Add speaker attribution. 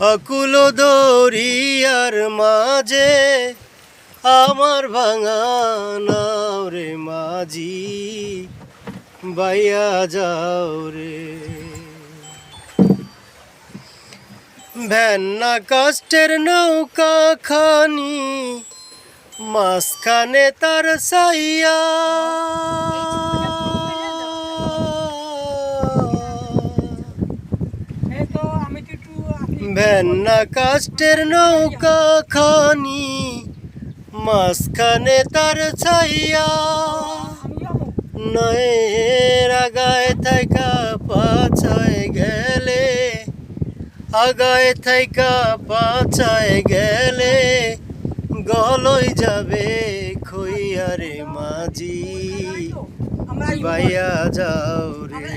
Speaker 1: অকুল দরিয়ার মাঝে আমার ভাঙা রে মাঝি, বাইয়া যাও রে। ভ্যান্না কাষ্টের নৌকা খানি, মাঝখানে তার সাইয়া ভ্যান্না কাষ্টের নৌকা খানি মাঝখানে তার ছাইয়া নয়ের আগায় থাকা পাছায় গেলে আগায় থাকা পাছায় গেলে গলই যাবে খইয়ারে মাঝি। বাইয়া যাও রে।